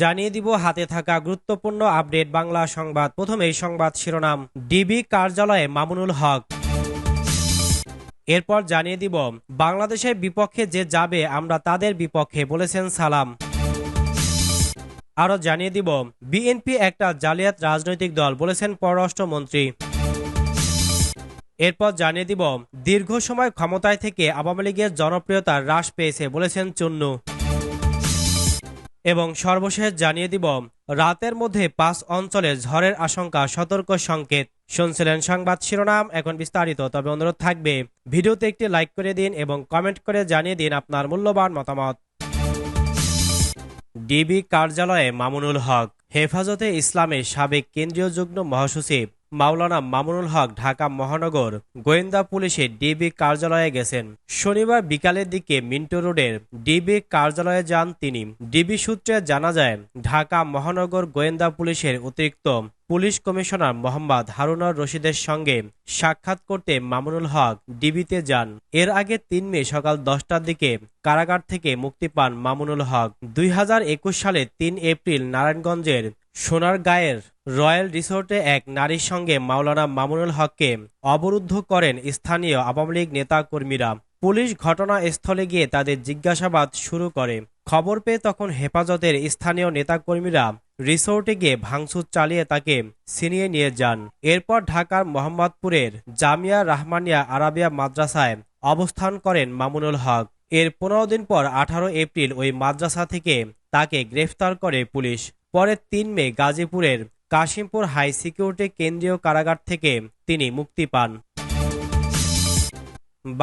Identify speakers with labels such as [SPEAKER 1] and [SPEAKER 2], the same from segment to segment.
[SPEAKER 1] জানিয়ে দিব হাতে থাকা গুরুত্বপূর্ণ আপডেট বাংলা সংবাদ প্রথমে সংবাদ শিরোনাম ডিবি কার্যালয়ে মামুনুল হক এরপর জানিয়ে দিব বাংলাদেশের বিপক্ষে যে যাবে আমরা তাদের বিপক্ষে বলেছেন সালাম আরও জানিয়ে দিব বিএনপি একটা জালিয়াত রাজনৈতিক দল বলেছেন পররাষ্ট্রমন্ত্রী এরপর জানিয়ে দিব দীর্ঘ সময় ক্ষমতায় থেকে আওয়ামী লীগের জনপ্রিয়তা হ্রাস পেয়েছে বলেছেন চুন্নু এবং সর্বশেষ জানিয়ে দিব রাতের মধ্যে পাঁচ অঞ্চলে ঝড়ের আশঙ্কা সতর্ক সংকেত শুনছিলেন সংবাদ শিরোনাম এখন বিস্তারিত তবে অনুরোধ থাকবে ভিডিওতে একটি লাইক করে দিন এবং কমেন্ট করে জানিয়ে দিন আপনার মূল্যবান মতামত ডিবি কার্যালয়ে মামুনুল হক হেফাজতে ইসলামের সাবেক কেন্দ্রীয় যুগ্ম মহাসচিব মাওলানা মামুনুল হক ঢাকা মহানগর গোয়েন্দা পুলিশের ডিবি কার্যালয়ে গেছেন শনিবার বিকালের দিকে মিন্টো রোডের ডিবি কার্যালয়ে যান তিনি ডিবি সূত্রে জানা যায় ঢাকা মহানগর গোয়েন্দা পুলিশের অতিরিক্ত পুলিশ কমিশনার মোহাম্মদ হারুনার রশিদের সঙ্গে সাক্ষাৎ করতে মামুনুল হক ডিবিতে যান এর আগে তিন মে সকাল দশটার দিকে কারাগার থেকে মুক্তি পান মামুনুল হক দুই সালে তিন এপ্রিল নারায়ণগঞ্জের সোনার গায়ের রয়্যাল রিসোর্টে এক নারীর সঙ্গে মাওলানা মামুনুল হককে অবরুদ্ধ করেন স্থানীয় আওয়ামী লীগ নেতাকর্মীরা পুলিশ ঘটনাস্থলে গিয়ে তাদের জিজ্ঞাসাবাদ শুরু করে খবর পেয়ে তখন হেফাজতের স্থানীয় নেতাকর্মীরা রিসোর্টে গিয়ে ভাঙচুর চালিয়ে তাকে ছিনিয়ে নিয়ে যান এরপর ঢাকার মোহাম্মদপুরের জামিয়া রাহমানিয়া আরাবিয়া মাদ্রাসায় অবস্থান করেন মামুনুল হক এর পনেরো দিন পর আঠারো এপ্রিল ওই মাদ্রাসা থেকে তাকে গ্রেফতার করে পুলিশ পরে তিন মে গাজীপুরের কাশিমপুর হাই সিকিউরিটি কেন্দ্রীয় কারাগার থেকে তিনি মুক্তি পান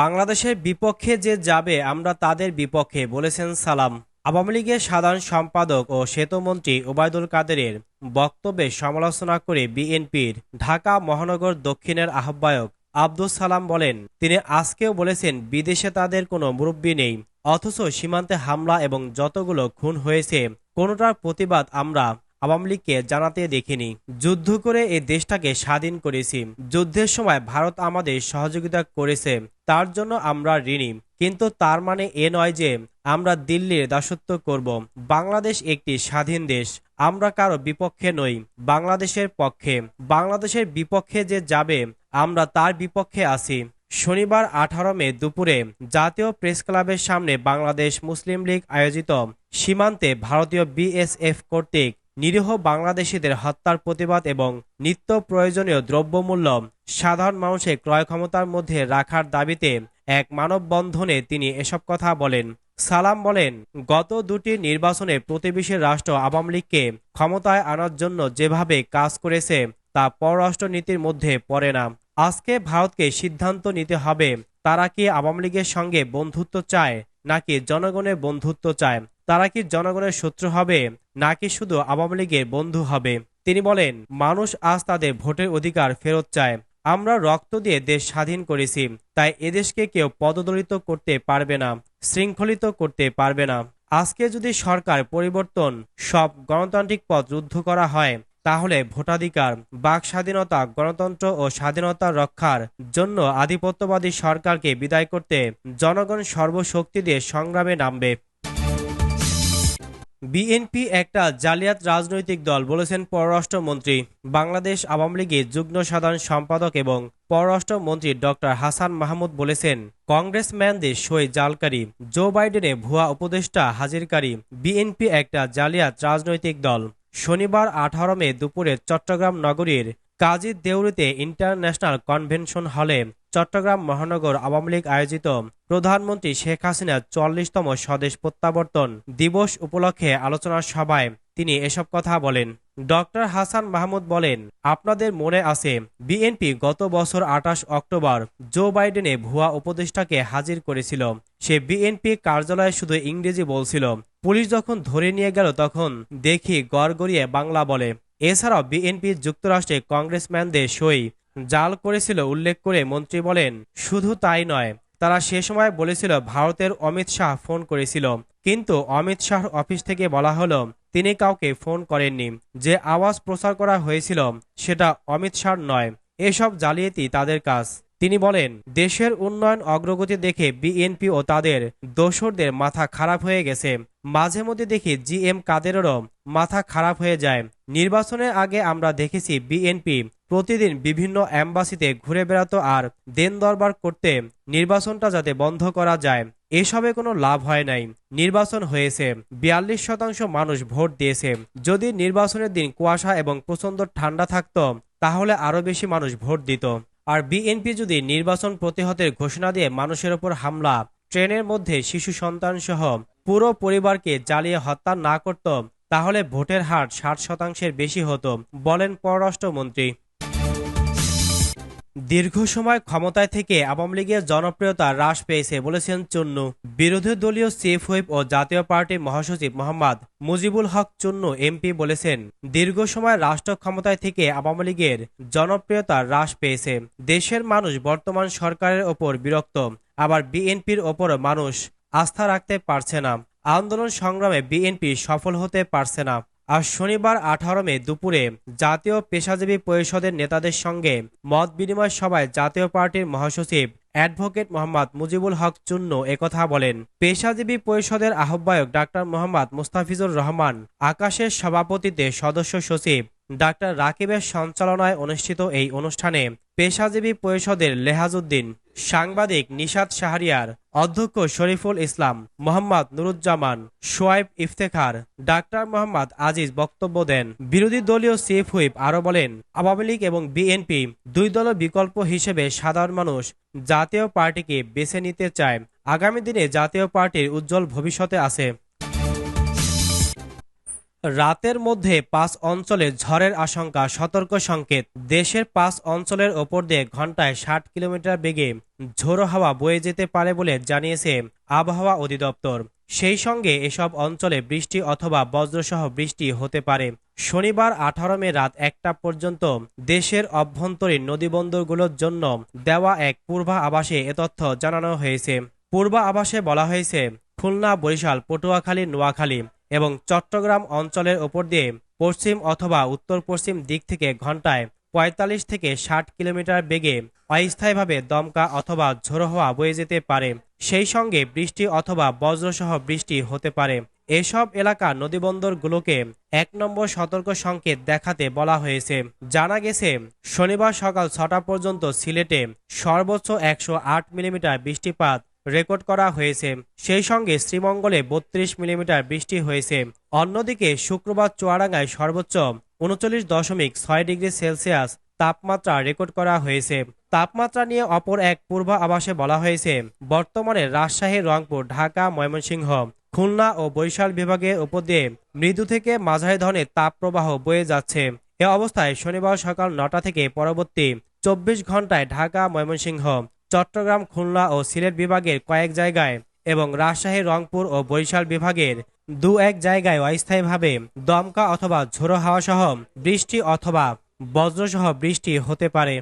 [SPEAKER 1] বাংলাদেশের বিপক্ষে যে যাবে আমরা তাদের বিপক্ষে বলেছেন সালাম আওয়ামী লীগের সাধারণ সম্পাদক ও সেতুমন্ত্রী ওবায়দুল কাদেরের বক্তব্যে সমালোচনা করে বিএনপির ঢাকা মহানগর দক্ষিণের আহ্বায়ক আব্দুল সালাম বলেন তিনি আজকেও বলেছেন বিদেশে তাদের কোনো মুরব্বী নেই অথচ সীমান্তে হামলা এবং যতগুলো খুন হয়েছে কোনোটার প্রতিবাদ আমরা আওয়ামী লীগকে জানাতে দেখিনি যুদ্ধ করে এ দেশটাকে স্বাধীন করেছি যুদ্ধের সময় ভারত আমাদের সহযোগিতা করেছে তার জন্য আমরা ঋণী কিন্তু তার মানে এ নয় যে আমরা দিল্লির দাসত্ব করব বাংলাদেশ একটি স্বাধীন দেশ আমরা কারো বিপক্ষে নই বাংলাদেশের পক্ষে বাংলাদেশের বিপক্ষে যে যাবে আমরা তার বিপক্ষে আছি শনিবার আঠারো মে দুপুরে জাতীয় প্রেস ক্লাবের সামনে বাংলাদেশ মুসলিম লীগ আয়োজিত সীমান্তে ভারতীয় বিএসএফ কর্তৃক নিরীহ বাংলাদেশিদের হত্যার প্রতিবাদ এবং নিত্য প্রয়োজনীয় দ্রব্যমূল্য সাধারণ মানুষের ক্রয় ক্ষমতার মধ্যে রাখার দাবিতে এক মানববন্ধনে তিনি এসব কথা বলেন সালাম বলেন গত দুটি নির্বাচনে প্রতিবেশী রাষ্ট্র আওয়ামী লীগকে ক্ষমতায় আনার জন্য যেভাবে কাজ করেছে তা পররাষ্ট্র নীতির মধ্যে পড়ে না আজকে ভারতকে সিদ্ধান্ত নিতে হবে তারা কি আওয়ামী লীগের সঙ্গে বন্ধুত্ব চায় নাকি জনগণের বন্ধুত্ব চায় তারা কি জনগণের শত্রু হবে নাকি শুধু আওয়ামী লীগের বন্ধু হবে তিনি বলেন মানুষ আজ তাদের ভোটের অধিকার ফেরত চায় আমরা রক্ত দিয়ে দেশ স্বাধীন করেছি তাই এদেশকে কেউ পদদলিত করতে পারবে না শৃঙ্খলিত করতে পারবে না আজকে যদি সরকার পরিবর্তন সব গণতান্ত্রিক পথ রুদ্ধ করা হয় তাহলে ভোটাধিকার বাক স্বাধীনতা গণতন্ত্র ও স্বাধীনতা রক্ষার জন্য আধিপত্যবাদী সরকারকে বিদায় করতে জনগণ সর্বশক্তি দিয়ে সংগ্রামে নামবে বিএনপি একটা জালিয়াত রাজনৈতিক দল বলেছেন পররাষ্ট্রমন্ত্রী বাংলাদেশ আওয়ামী লীগের যুগ্ম সাধারণ সম্পাদক এবং পররাষ্ট্রমন্ত্রী ডক্টর হাসান মাহমুদ বলেছেন কংগ্রেসম্যানদের সই জালকারী জো বাইডেনে ভুয়া উপদেষ্টা হাজিরকারী বিএনপি একটা জালিয়াত রাজনৈতিক দল শনিবার আঠারো মে দুপুরে চট্টগ্রাম নগরীর কাজী দেউরিতে ইন্টারন্যাশনাল কনভেনশন হলে চট্টগ্রাম মহানগর আওয়ামী লীগ আয়োজিত প্রধানমন্ত্রী শেখ হাসিনার চল্লিশতম স্বদেশ প্রত্যাবর্তন দিবস উপলক্ষে আলোচনা সভায় তিনি এসব কথা বলেন ডক্টর হাসান মাহমুদ বলেন আপনাদের মনে আছে বিএনপি গত বছর আঠাশ অক্টোবর জো বাইডেনে ভুয়া উপদেষ্টাকে হাজির করেছিল সে বিএনপি কার্যালয়ে শুধু ইংরেজি বলছিল পুলিশ যখন ধরে নিয়ে গেল তখন দেখি গড়গড়িয়ে বাংলা বলে এছাড়াও বিএনপি যুক্তরাষ্ট্রে কংগ্রেসম্যানদের সই জাল করেছিল উল্লেখ করে মন্ত্রী বলেন শুধু তাই নয় তারা সে সময় বলেছিল ভারতের অমিত শাহ ফোন করেছিল কিন্তু অমিত শাহর অফিস থেকে বলা হলো তিনি কাউকে ফোন করেননি যে আওয়াজ প্রচার করা হয়েছিল সেটা অমিত শাহর নয় এসব জালিয়াতি তাদের কাজ তিনি বলেন দেশের উন্নয়ন অগ্রগতি দেখে বিএনপি ও তাদের দোসরদের মাথা খারাপ হয়ে গেছে মাঝে মধ্যে দেখি জি এম কাদেরেরও মাথা খারাপ হয়ে যায় নির্বাচনের আগে আমরা দেখেছি বিএনপি প্রতিদিন বিভিন্ন অ্যাম্বাসিতে ঘুরে বেড়াতো আর দেন দরবার করতে নির্বাচনটা যাতে বন্ধ করা যায় এসবে কোনো লাভ হয় নাই নির্বাচন হয়েছে বিয়াল্লিশ শতাংশ মানুষ ভোট দিয়েছে যদি নির্বাচনের দিন কুয়াশা এবং প্রচণ্ড ঠান্ডা থাকত তাহলে আরও বেশি মানুষ ভোট দিত আর বিএনপি যদি নির্বাচন প্রতিহতের ঘোষণা দিয়ে মানুষের ওপর হামলা ট্রেনের মধ্যে শিশু সন্তান সহ পুরো পরিবারকে জ্বালিয়ে হত্যা না করত তাহলে ভোটের হার ষাট শতাংশের বেশি হতো বলেন পররাষ্ট্রমন্ত্রী দীর্ঘ সময় ক্ষমতায় থেকে আওয়ামী লীগের জনপ্রিয়তা হ্রাস পেয়েছে বলেছেন চুন্নু বিরোধী দলীয় চিফ হুইপ ও জাতীয় পার্টির মহাসচিব মোহাম্মদ মুজিবুল হক চুন্নু এমপি বলেছেন দীর্ঘ সময় রাষ্ট্র ক্ষমতায় থেকে আওয়ামী লীগের জনপ্রিয়তা হ্রাস পেয়েছে দেশের মানুষ বর্তমান সরকারের ওপর বিরক্ত আবার বিএনপির ওপর মানুষ আস্থা রাখতে পারছে না আন্দোলন সংগ্রামে বিএনপি সফল হতে পারছে না আজ শনিবার আঠারো মে দুপুরে জাতীয় পেশাজীবী পরিষদের নেতাদের সঙ্গে মত বিনিময় সভায় জাতীয় পার্টির মহাসচিব অ্যাডভোকেট মোহাম্মদ মুজিবুল হক চূন্য একথা বলেন পেশাজীবী পরিষদের আহ্বায়ক ডাক্তার মোহাম্মদ মুস্তাফিজুর রহমান আকাশের সভাপতিতে সদস্য সচিব ডাক্তার রাকিবের সঞ্চালনায় অনুষ্ঠিত এই অনুষ্ঠানে পেশাজীবী পরিষদের লেহাজউদ্দিন সাংবাদিক নিশাদ শাহরিয়ার অধ্যক্ষ শরীফুল ইসলাম মোহাম্মদ নুরুজ্জামান সোয়াইব ইফতেখার ডাক্তার মোহাম্মদ আজিজ বক্তব্য দেন বিরোধী দলীয় সিফ হুইপ আরও বলেন আওয়ামী লীগ এবং বিএনপি দুই দলের বিকল্প হিসেবে সাধারণ মানুষ জাতীয় পার্টিকে বেছে নিতে চায় আগামী দিনে জাতীয় পার্টির উজ্জ্বল ভবিষ্যতে আছে রাতের মধ্যে পাঁচ অঞ্চলে ঝড়ের আশঙ্কা সতর্ক সংকেত দেশের পাঁচ অঞ্চলের ওপর দিয়ে ঘন্টায় ষাট কিলোমিটার বেগে ঝোড়ো হাওয়া বয়ে যেতে পারে বলে জানিয়েছে আবহাওয়া অধিদপ্তর সেই সঙ্গে এসব অঞ্চলে বৃষ্টি অথবা বজ্রসহ বৃষ্টি হতে পারে শনিবার আঠারো মে রাত একটা পর্যন্ত দেশের অভ্যন্তরীণ নদীবন্দরগুলোর জন্য দেওয়া এক পূর্বা আবাসে এ তথ্য জানানো হয়েছে পূর্বা আবাসে বলা হয়েছে খুলনা বরিশাল পটুয়াখালী নোয়াখালী এবং চট্টগ্রাম অঞ্চলের ওপর দিয়ে পশ্চিম অথবা উত্তর পশ্চিম দিক থেকে ঘন্টায় পঁয়তাল্লিশ থেকে ষাট কিলোমিটার বেগে অস্থায়ীভাবে দমকা অথবা ঝোড়ো হওয়া বয়ে যেতে পারে সেই সঙ্গে বৃষ্টি অথবা বজ্রসহ বৃষ্টি হতে পারে এসব এলাকা নদীবন্দরগুলোকে এক নম্বর সতর্ক সংকেত দেখাতে বলা হয়েছে জানা গেছে শনিবার সকাল ছটা পর্যন্ত সিলেটে সর্বোচ্চ একশো মিলিমিটার বৃষ্টিপাত রেকর্ড করা হয়েছে সেই সঙ্গে শ্রীমঙ্গলে বত্রিশ মিলিমিটার বৃষ্টি হয়েছে অন্যদিকে শুক্রবার চুয়াডাঙ্গায় সর্বোচ্চ উনচল্লিশ দশমিক ছয় ডিগ্রি সেলসিয়াস তাপমাত্রা রেকর্ড করা হয়েছে তাপমাত্রা নিয়ে অপর এক আবাসে বলা হয়েছে বর্তমানে রাজশাহী রংপুর ঢাকা ময়মনসিংহ খুলনা ও বরিশাল বিভাগের উপর দিয়ে মৃদু থেকে মাঝারি ধরনের তাপপ্রবাহ বয়ে যাচ্ছে এ অবস্থায় শনিবার সকাল নটা থেকে পরবর্তী চব্বিশ ঘন্টায় ঢাকা ময়মনসিংহ চট্টগ্রাম খুলনা ও সিলেট বিভাগের কয়েক জায়গায় এবং রাজশাহী রংপুর ও বরিশাল বিভাগের দু এক জায়গায় অস্থায়ীভাবে দমকা অথবা ঝোড়ো হাওয়াসহ বৃষ্টি অথবা বজ্রসহ বৃষ্টি হতে পারে